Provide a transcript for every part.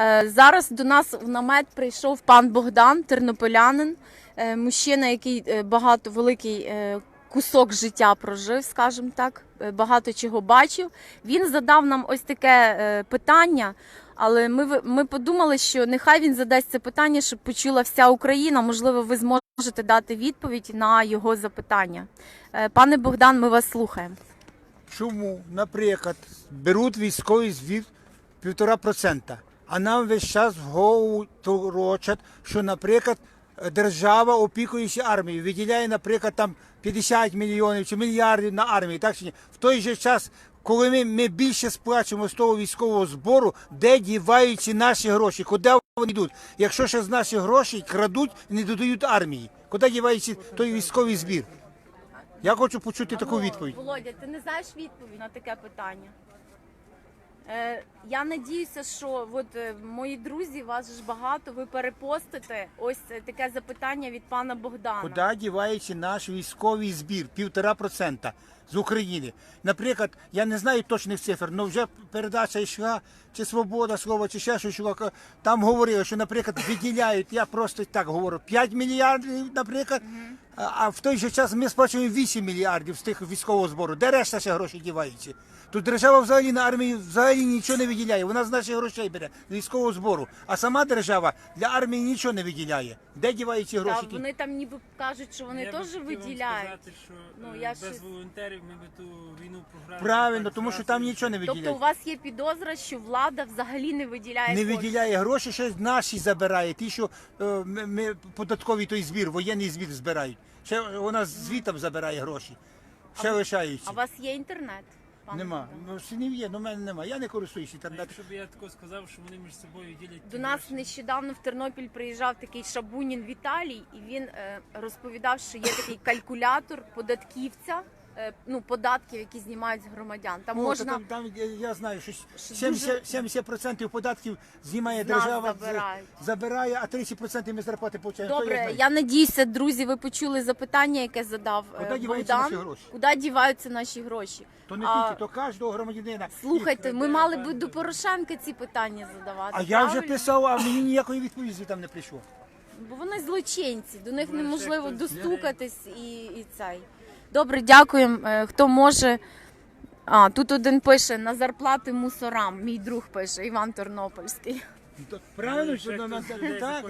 Е, Зараз до нас в намет прийшов пан Богдан, тернополянин, е, мужчина, який е, багато великий кусок життя прожив, скажімо так, багато чого бачив. Він задав нам ось таке питання. Але ми, ми подумали, що нехай він задасть це питання, щоб почула вся Україна. Можливо, ви зможете дати відповідь на його запитання. Пане Богдан, ми вас слухаємо. Чому, наприклад, беруть звіт півтора процента, а нам весь час в голову торочать, що, наприклад, держава, опікуючи армією, виділяє, наприклад, там 50 мільйонів чи мільярдів на армію, так чи ні? В той же час, коли ми, ми більше сплачуємо з того військового збору, де діваються наші гроші, куди вони йдуть? Якщо ще з наших грошей крадуть і не додають армії, куди дівається той військовий збір? Я хочу почути таку відповідь. Володя, ти не знаєш відповідь на таке питання? Е, я надіюся, що от е, мої друзі, вас ж багато, ви перепостите ось е, таке запитання від пана Богдана. Куди дівається наш військовий збір? Півтора процента з України. Наприклад, я не знаю точних цифр, але вже передача йшла, чи свобода слова, чи ще щось Там говорили, що, наприклад, виділяють, я просто так говорю, 5 мільярдів, наприклад, а- а в той же час ми сплачуємо 8 мільярдів з тих військового збору. Де решта ще гроші діваються? Тут держава взагалі на армію взагалі нічого не виділяє. Вона з наших грошей бере з військового збору. А сама держава для армії нічого не виділяє. Де діваються гроші? ті? вони там ніби кажуть, що вони Я би теж вам виділяють. сказати, що Ну, е, я без щось- волонтерів ми би ту війну програли. Правильно, тому що там нічого не виділяє. Тобто у вас є підозра, що влада взагалі не виділяє не кошти? виділяє гроші, ще наші забирає. Ті, що е, ми, ми податковий той збір, воєнний збір збирають. Ще вона звітом забирає гроші. Ще лишаються. А у вас є інтернет? пане Нема. Богдан? Ну, синів є, але в мене нема. Я не користуюсь інтернетом. Якщо б я тако сказав, що вони між собою ділять До ті нас гроші, нещодавно в Тернопіль приїжджав такий Шабунін Віталій, і він е, розповідав, що є такий калькулятор податківця, ну податків, які знімають з громадян. Там Ну, можна то там, там я- я знаю, що Що 70%, 70% податків знімає З нас держава, забирають. забирає, а 30% ми зарплати получаємо. добре. Я надіюся, друзі, ви почули запитання, яке задав е, Куди діваються Богдан. наші гроші? Куди діваються наші гроші? То не А, тільки, то кожного громадянина. Слухайте, І- ми мали би до Порошенка ці питання задавати. а я вже правильно? писав, а мені ніякої відповіді там не прийшло. Бо вони злочинці, до них неможливо достукатись і, і цей. Добре, дякуємо. Е, Хто може. А, тут один пише на зарплати мусорам. Мій друг пише, Іван Тернопільський. То Правильно, що на, на, так.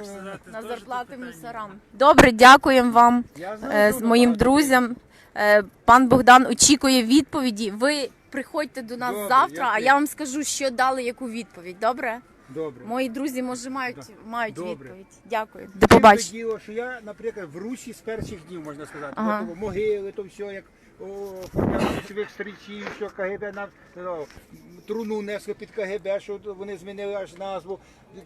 На зарплати мусорам. Добре, дякуємо вам е, з моїм друзям. Е, Пан Богдан очікує відповіді. Ви приходьте до нас завтра, а я вам скажу, що дали яку відповідь. Добре? Добре. Мої друзі, може, мають, мають Добре. відповідь. Дякую. До побачення. діло, що я, наприклад, в Русі з перших днів, можна сказати, Ага. Тобто могили, то все, як ключових стрільців, що КГБ нам ну, труну несли під КГБ, що вони змінили аж назву.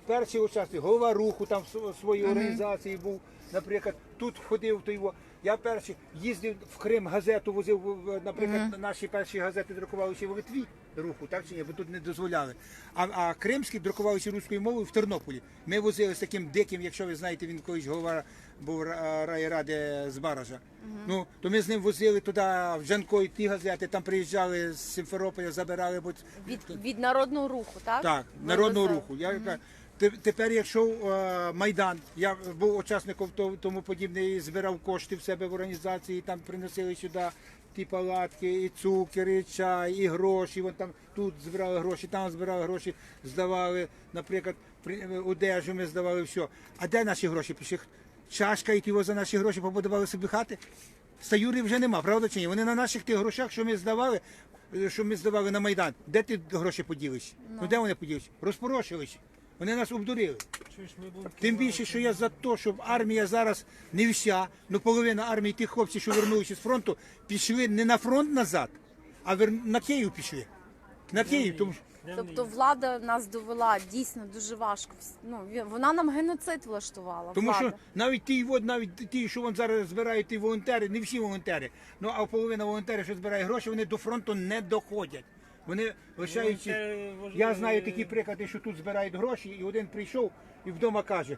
Перші учасники, голова руху там в своїй організації був, наприклад, тут ходив той. його. Я перший їздив в Крим, газету возив, наприклад, наші перші газети друкувалися в Литві руху, так чи ні, бо тут не дозволяли. А, а кримські друкувалися руською мовою в Тернополі. Ми возили з таким диким, якщо ви знаєте, він колись голова був ра- райради з Баража. Ну, то ми з ним возили туди в Джанко і ті газети, там приїжджали з Симферополя, забирали, бо Від, від народного руху, так? так, Ви народного возили? руху. Я те- тепер, якщо е, Майдан, я був учасником то- тому подібне, і збирав кошти в себе в організації, там приносили сюди ті палатки, і цукер, і чай, і гроші. Вон там тут збирали гроші, там збирали гроші, здавали, наприклад, одежу ми здавали все. А де наші гроші пішли? Чашка і ті за наші гроші побудували собі хати. Стаюри вже нема, правда чи ні? Вони на наших тих грошах, що ми здавали, е, що ми здавали на Майдан. Де ті гроші поділися? Ну, де вони поділися? Розпорошилися. Вони нас обдурили. Тим більше, що я за те, щоб армія зараз не вся, ну половина армії тих хлопців, що вернулися з фронту, пішли не на фронт назад, а вер... на Київ пішли. На Київ, тому що Тобто влада нас довела дійсно дуже важко. Ну, вона нам геноцид влаштувала. Тому влада. що навіть ті, от, навіть ті, що вон зараз збирають ті волонтери, не всі волонтери. Ну а половина волонтерів, що збирає гроші, вони до фронту не доходять. Вони лишаючи. Я знаю такі приклади, що тут збирають гроші, і один прийшов і вдома каже.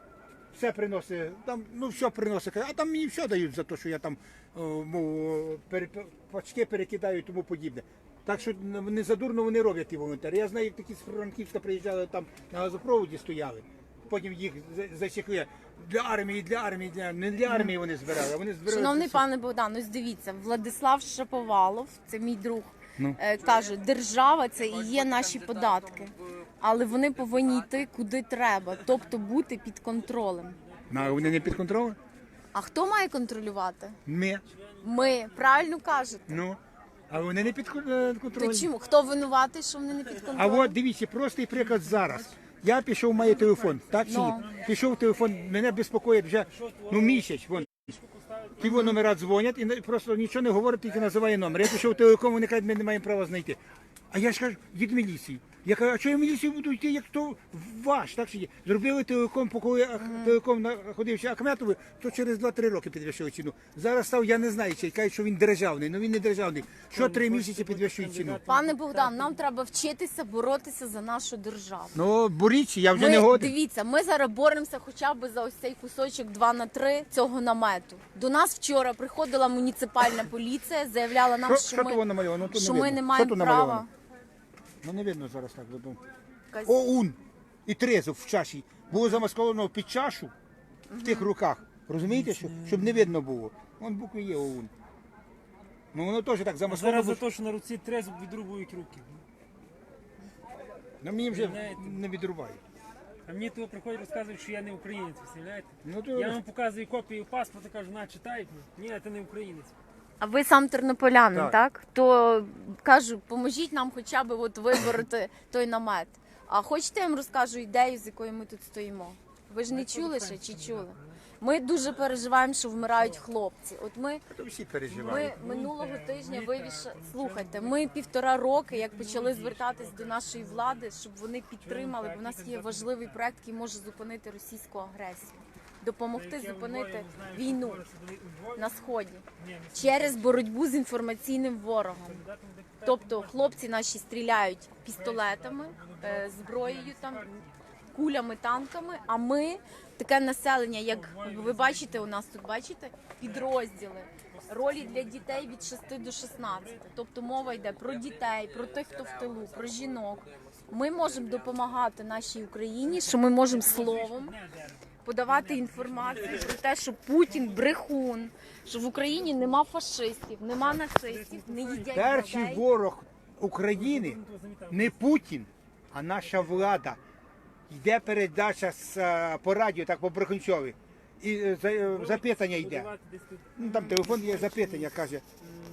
Все приносить, там, ну все приносить, а там мені все дають за те, що я там о, мов, пере- пачки перекидаю і тому подібне. Так що не задурно вони роблять ті волонтери. Я знаю, як такі з Франківська приїжджали там на газопроводі стояли. Потім їх за- засікли для армії, для армії, для не для армії вони збирали, а вони збирали. Шановний пане Богдан, ось дивіться, Владислав Шаповалов, це мій друг, Ну. е, каже, держава це і є наші податки, але вони повинні йти куди треба, тобто бути під контролем. Ну, вони не під контролем? А хто має контролювати? Ми. Ми правильно кажете. Ну. А вони не під е, контролем. То чому хто винуватий, що вони не під контролем? А от дивіться, простий приклад зараз. Я пішов, маю телефон, так чи ні? Ну. Пішов телефон, мене безпокоїть вже ну, місяць. Вон. Ті во номера дзвонять і просто нічого не говорить, тільки називає номер. Я пішов в телеком, вони кажуть, ми не маємо права знайти. А я ж кажу, від міліції. Я кажу, а чого я в міліцію буду йти, як то ваш, так чи? Зробили телеком, поки Ах- телеком находився Ахметові, то через 2-3 роки підвищили ціну. Зараз став, я не знаю, чи кажуть, що він державний, ну він не державний. Що 3 місяці підвищують ціну? Пане Богдан, нам треба вчитися боротися за нашу державу. Ну, боріться, я вже Ми, не годен. дивіться, ми зараз боремося хоча б за ось цей кусочок 2 на 3 цього намету. До нас вчора приходила муніципальна поліція, заявляла нам, Що, що, що то воно ми, намальовано? Ну, то що не ми видно. не Що маємо права. Ну не видно зараз так. Видно. Якась- ОУН і трезов в чаші. Було замасковано під чашу в тих руках. Розумієте, що? щоб не видно було. Вон букви є ОУН. Ну воно теж так Зараз замасковано. за те, що на руці трезв відрубують руки. Ну мені вже Знаєте. не відрубають. А мені того приходять розказують, що я не українець, представляєте? Ну, то... Я вам показую копію паспорта, кажу, на читай. Ні, ти не українець. А ви сам тернополянин, Так. так. То кажу, поможіть нам хоча б от вибороти той намет. А хочете я вам розкажу ідею, з якою ми тут стоїмо? Ви ж не чули ще чи чули? Ми дуже переживаємо, що вмирають хлопці. От ми То всі переживають. Ми минулого тижня вивіша... Слухайте, ми півтора роки, як почали звертатись до нашої влади, щоб вони підтримали, бо в нас є важливий проект, який може зупинити російську агресію, допомогти зупинити війну на сході через боротьбу з інформаційним ворогом. Тобто хлопці наші стріляють пістолетами, е, зброєю там, кулями, танками. А ми таке населення, як ви бачите, у нас тут бачите підрозділи. Ролі для дітей від 6 до 16. Тобто мова йде про дітей, про тих, хто в тилу, про жінок. Ми можемо допомагати нашій Україні, що ми можемо словом подавати інформацію про те, що Путін брехун, що в Україні нема фашистів, нема нацистів, не їдять Перший людей. ворог України не Путін, а наша влада. Йде передача з, е, по радіо, так по Брехунцьові. І е, за- е, запитання йде. Ну, там телефон є запитання, каже,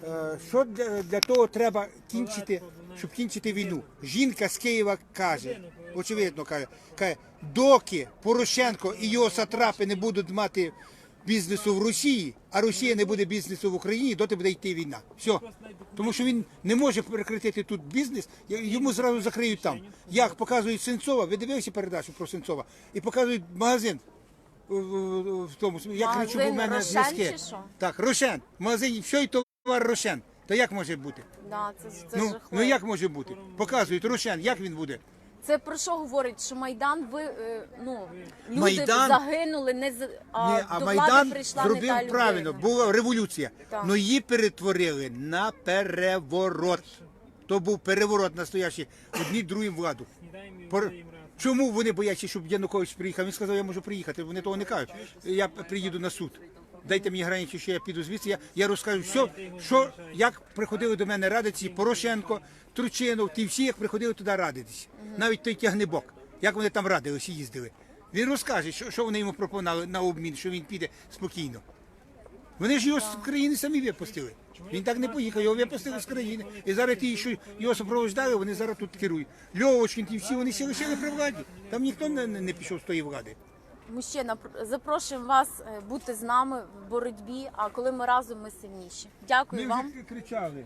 е, що для, для того треба кінчити, щоб кінчити війну. Жінка з Києва каже, очевидно каже, каже, доки Порошенко і його сатрапи не будуть мати бізнесу в Росії, а Росія не буде бізнесу в Україні, доти буде йти війна. Все. Тому що він не може перекрити тут бізнес, йому зразу закриють там. Як показують Сенцова, ви дивилися передачу про Сенцова, і показують магазин. в- тому я кричу, бо в мене зв'язки. Так, Рошен. В магазині все і товар Рошен. То як може бути? Да, це, це Ну, жахливо. ну як може бути? Показують Рошен, як він буде? Це про що говорить? Що Майдан ви е, ну люди Майдан- загинули, не з а, Ні, а до Майдан влади прийшла не та зробив людина. правильно, була революція. Так. але її перетворили на переворот. То був переворот настоящий, одні другим владу. Пор- Чому вони бояться, щоб Янукович приїхав? Він сказав, я можу приїхати. Вони того не кажуть. Я приїду на суд. Дайте мені границю, що я піду звідси. Я, я розкажу все, що, як приходили до мене радиці Порошенко, Тручинов, ті всі, як приходили туди радитись. Навіть той тягнебок, як вони там радилися, їздили. Він розкаже, що, що вони йому пропонували на обмін, що він піде спокійно. Вони ж його з країни самі випустили. Він так не поїхав, його випустили з країни. І зараз ті, що його супроводжали, вони зараз тут керують. Льовочкін, ті всі, вони всі лишили при владі. Там ніхто не, не пішов з тої влади. Мужчина, запрошуємо вас е, бути з нами в боротьбі. А коли ми разом, ми сильніші. Дякую ми вам. вже кричали.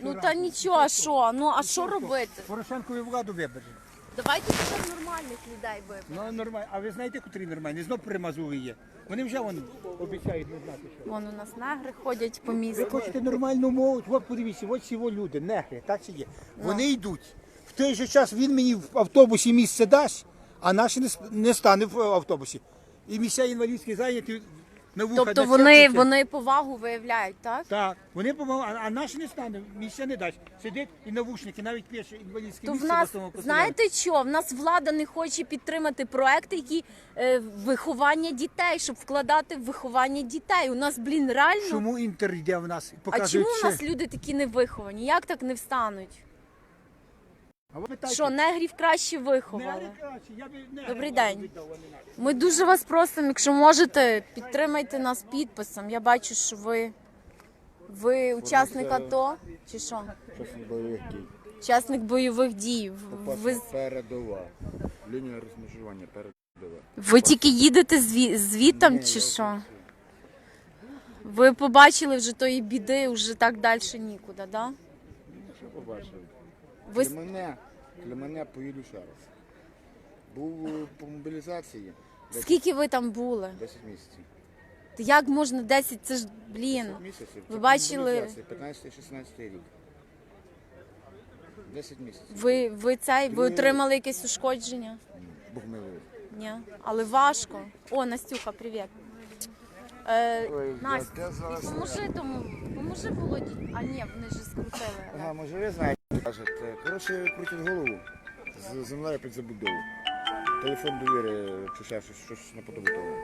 Ну та нічого, а що? Ну а що робити? Порошенкові владу виберемо. Давайте тепер нормальних людей виберемо. Ну нормально. А ви знаєте, котрі нормальні? Знов примазули є. Вони вже вон обіцяють не знати, що. Вон у нас негри ходять по місту. Ви хочете нормальну мову? От подивіться, от ці люди, негри, так чи є. Вони йдуть. В той же час він мені в автобусі місце дасть, а наші не, с- не стане в автобусі. І місця інвалідські зайняті на вуха Тобто вони, вони повагу виявляють, так? Так, вони помагають, а, а наш не стане, місця не дасть. Сидить і навушники, навіть пише інвалідське То в нас, знаєте що, в нас влада не хоче підтримати проекти, які е, виховання дітей, щоб вкладати в виховання дітей. У нас, блін, реально. Чому інтер йде в нас і А показують чому ще? нас люди такі не виховані? Як так не встануть? А ви питайте, Що, негрів краще виховали? Добрий день. Ми дуже вас просимо, якщо можете, підтримайте нас підписом. Я бачу, що ви, ви учасник АТО чи що? Часом бойових дій. Учасник бойових дій. Ви, Передова. Лінія розмежування передова. ви тільки їдете зві, звітом чи що? Ви побачили вже тої біди, вже так далі нікуди, да? Що побачив? Ви Для мене, для мене поїду ще раз. Був е, по мобілізації 10, скільки ви там були? 10 місяців. Та Як можна 10? Це ж блін. 10 місяців. Ви бачили- 15-16 рік. 10 місяців. Ви, ви цей, ви отримали якесь ушкодження? Бог милує. Ні, але важко. О, Настюха, привіт. Е, Ой, Настя, зараз- поможи тому, поможи Володі. А ні, вони ж скрутили. Ага, може ви знаєте. Коротше, крутять голову. З землею під забудову. Телефон довіри, чи ще щось, щось наподобу того.